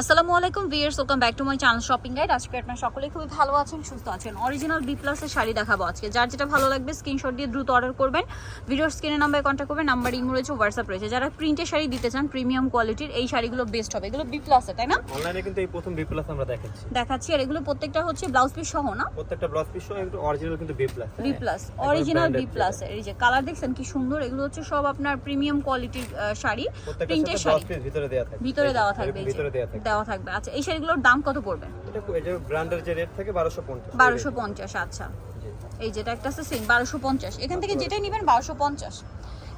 আসসালামু আলাইকুম viewers welcome back to my channel shopping guide আজকে আপনারা সকলেই খুবই ভালো আছেন সুস্থ আছেন। অরিজিনাল বি প্লাসের শাড়ি দেখাবো আজকে। যার যেটা ভালো লাগবে স্ক্রিনশট দিয়ে দ্রুত অর্ডার করবেন। ভিডিওর স্ক্রিনের নাম্বারে কন্ট্যাক্ট করবেন নাম্বার ইমো রয়েছে হোয়াটসঅ্যাপ রয়েছে। যারা প্রিন্টের শাড়ি দিতে চান প্রিমিয়াম কোয়ালিটির এই শাড়িগুলো বেস্ট হবে। এগুলো বি প্লাসে তাই না? অনলাইনে কিন্তু এই প্রথম বি প্লাস আমরা দেখাচ্ছি। দেখাচ্ছি আর এগুলো প্রত্যেকটা হচ্ছে ব্লাউজ পিস সহ না? প্রত্যেকটা ব্লাউজ পিস সহ একটু অরিজিনাল কিন্তু B plus B plus original B plus এই যে কালার দেখছেন কি সুন্দর। এগুলো হচ্ছে সব আপনার প্রিমিয়াম কোয়ালিটির শাড়ি। প্রিন্টের শাড়ি। ভিতরে দেওয়া থাকবে। ভিতরে দেওয়া থাকবে। ভিতরে দেওয়া থাকবে। দেওয়া থাকবে। আচ্ছা এই শাড়িগুলোর দাম কত পড়বে? এটা এই ব্র্যান্ডের যে রেট থাকে 1250 বারোশো পঞ্চাশ আচ্ছা। এই যেটা একটা আছে সেম বারোশো পঞ্চাশ। এখান থেকে যেটাই নেবেন বারোশো পঞ্চাশ।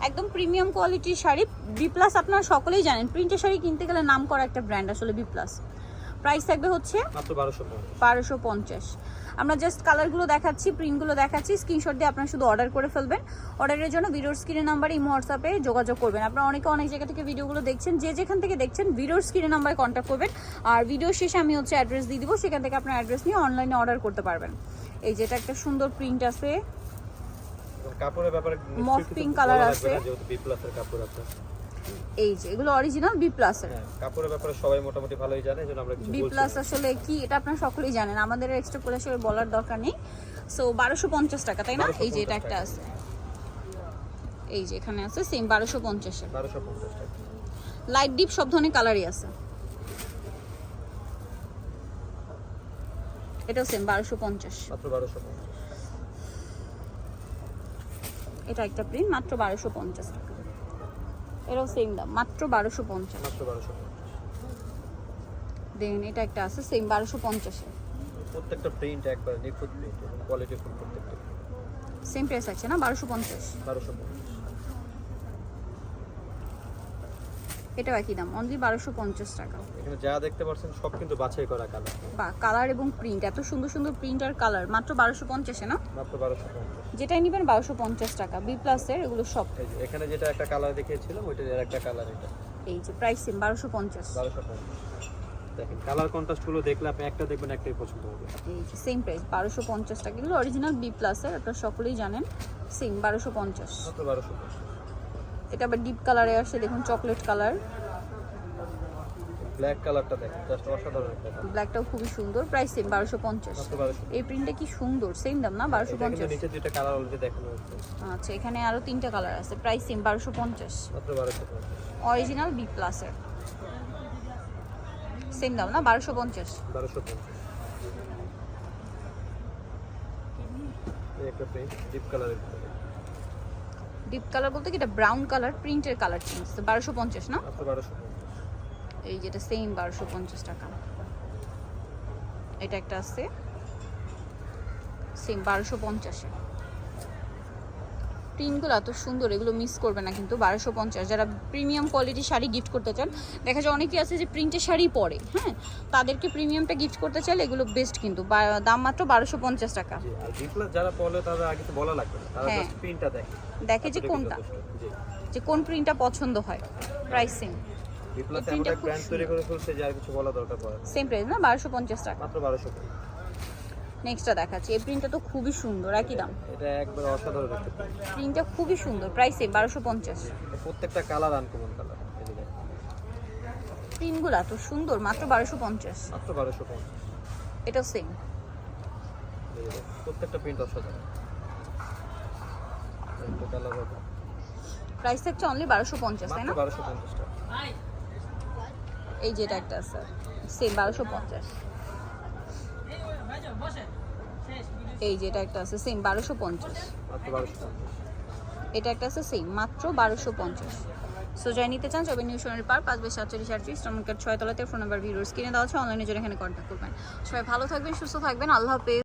একদম প্রিমিয়াম কোয়ালিটির শাড়ি বি প্লাস আপনারা সকলেই জানেন প্রিন্টের শাড়ি কিনতে গেলে নাম করা একটা ব্র্যান্ড আসলে বি প্লাস প্রাইস থাকবে হচ্ছে মাত্র 1250 বারোশো পঞ্চাশ। আমরা জাস্ট কালারগুলো দেখাচ্ছি প্রিন্টগুলো দেখাচ্ছি স্ক্রিনশট দিয়ে আপনারা শুধু অর্ডার করে ফেলবেন। অর্ডারের জন্য ভিডিওর স্ক্রিনের নাম্বার ইমো হোয়াটসঅ্যাপে যোগাযোগ করবেন। আপনারা অনেকে অনেক জায়গা থেকে ভিডিওগুলো দেখছেন যে যেখান থেকে দেখছেন ভিডিওর স্ক্রিনের নাম্বারে কন্ট্যাক্ট করবেন। আর ভিডিও শেষে আমি হচ্ছে অ্যাড্রেস দিয়ে দিব সেখান থেকে আপনার অ্যাড্রেস নিয়ে অনলাইনে অর্ডার করতে পারবেন। এই যেটা একটা সুন্দর প্রিন্ট আছে। কাপড়ের ব্যাপারে বলা color লাগবে আছে। বি প্লাসের কাপড় আছে। এই যে এগুলো অরিজিনাল বি প্লাসের হ্যাঁ কাপড়ের ব্যাপারে সবাই মোটামুটি ভালোই জানে এজন্য আমরা কিছু বি প্লাস আসলে কি এটা আপনারা সকলেই জানেন আমাদের এক্সট্রা করে আসলে বলার দরকার নেই। সো বারোশো পঞ্চাশ টাকা তাই না? এই যে এটা একটা আছে। এই যে এখানে আছে সেম বারোশো পঞ্চাশে 1250 টাকা। লাইট ডিপ সব ধরনের কালারই আছে। এটাও সেম বারোশো পঞ্চাশ। মাত্র 1250 এটা একটা প্রিন্ট মাত্র বারোশো পঞ্চাশ টাকা। এটাও সেম দাম মাত্র বারোশো পঞ্চাশ। মাত্র বারোশো দেন এটা একটা আছে সেম বারোশো পঞ্চাশে প্রত্যেকটা প্রিন্ট একবার নিখুঁত প্রিন্ট কোয়ালিটি ফুল প্রত্যেকটা সেম প্রাইস আছে না? বারোশো পঞ্চাশ। 1250 এটাও একই দাম অনলি বারোশো পঞ্চাশ টাকা। এখানে যা দেখতে পাচ্ছেন সব কিন্তু বাছাই করা কালার বা কালার এবং প্রিন্ট এত সুন্দর সুন্দর প্রিন্ট আর কালার মাত্র বারোশো পঞ্চাশে না? মাত্র 1250 যেটাই নেবেন বারোশো পঞ্চাশ টাকা বি প্লাসের এগুলো সব। এখানে যেটা একটা কালার দেখিয়েছিলাম ওইটার একটা কালার এটা। এই যে প্রাইস সেম বারোশো পঞ্চাশ। বারোশো দেখেন কালার কন্ট্রাস্টগুলো দেখলে আপনি একটা দেখবেন একটাই পছন্দ হবে। এই যে সেম প্রাইস বারোশো পঞ্চাশ টাকা। এগুলো অরিজিনাল বি প্লাসের আপনারা সকলেই জানেন সেম বারোশো পঞ্চাশ। বারোশো এটা আবার ডিপ কালারে আসে দেখুন চকলেট কালার ব্ল্যাক কালারটা দেখেন জাস্ট অসাধারণ ব্ল্যাকটাও খুবই সুন্দর প্রাইস সেম বারোশো পঞ্চাশ। মাত্র বারোশো এই প্রিন্টটা কি সুন্দর সেম দাম না বারোশো এটা কিন্তু পঞ্চাশ? নিচে দুইটা কালার অলরেডি দেখানো আচ্ছা এখানে আরও তিনটা কালার আছে প্রাইস সেম বারোশো পঞ্চাশ। মাত্র বারোশো অরিজিনাল বি প্লাসের সেম দাম না বারোশো পঞ্চাশ। বারোশো পঞ্চাশ। এই একটা প্রিন্ট ডিপ কালারের ডিপ কালার বলতে কি? এটা ব্রাউন কালার প্রিন্টের কালার চেঞ্জ বারোশো পঞ্চাশ না? পঞ্চাশ। এই যেটা সেম বারোশো পঞ্চাশ টাকা। এটা একটা আছে সেম বারোশো পঞ্চাশে। প্রিন্টগুলো এত সুন্দর এগুলো মিস করবে না কিন্তু বারোশো পঞ্চাশ। যারা প্রিমিয়াম কোয়ালিটির শাড়ি গিফট করতে চান দেখা যায় অনেকেই আছে যে প্রিন্টের শাড়ি পরে হ্যাঁ? তাদেরকে প্রিমিয়ামটা গিফট করতে চাইলে এগুলো বেস্ট কিন্তু দাম মাত্র বারোশো পঞ্চাশ টাকা। যারা তারা আগে বলা লাগবে হ্যাঁ। প্রিন্টটা দেখে। দেখে যে কোনটা। যে কোন প্রিন্টটা পছন্দ হয় প্রাইস ব্র্যান্ড তৈরি করে ফেলছে কিছু বলা দরকার পড়ে সেম প্রাইস না বারোশো পঞ্চাশ টাকা। মাত্র বারোশো নেক্সটটা দেখাচ্ছি। এই প্রিন্টটা তো খুবই সুন্দর একই দাম। এটা একবার অসাধারণ প্রিন্টটা খুবই সুন্দর প্রাইস সেম বারোশো পঞ্চাশ। এটা প্রত্যেকটা কালার আনকমন কালার প্রিন্টগুলো এত সুন্দর মাত্র বারোশো পঞ্চাশ। মাত্র বারোশো পঞ্চাশ। এটাও সেম এই প্রত্যেকটা প্রিন্ট অসাধারণ। প্রাইস থাকছে অনলি বারোশো পঞ্চাশ তাই না? বারোশো পঞ্চাশ এই যেটা একটা আছে। সেম বারোশো পঞ্চাশ। এই যে এটা একটা আছে সেম বারোশো পঞ্চাশ। এটা একটা আছে সেম মাত্র বারোশো পঞ্চাশ। সো যাই নিতে চান সবাই নিউ সোনাল পার পাঁচ বেশ সাতচল্লিশ আটত্রিশ টার্মিকার ছয় তলাতে ফোন নাম্বার ভিডিওস কিনে দেওয়া আছে অনলাইনে জন্য এখানে কন্ট্যাক্ট করবেন। সবাই ভালো থাকবেন সুস্থ থাকবেন আল্লাহ হাফেজ।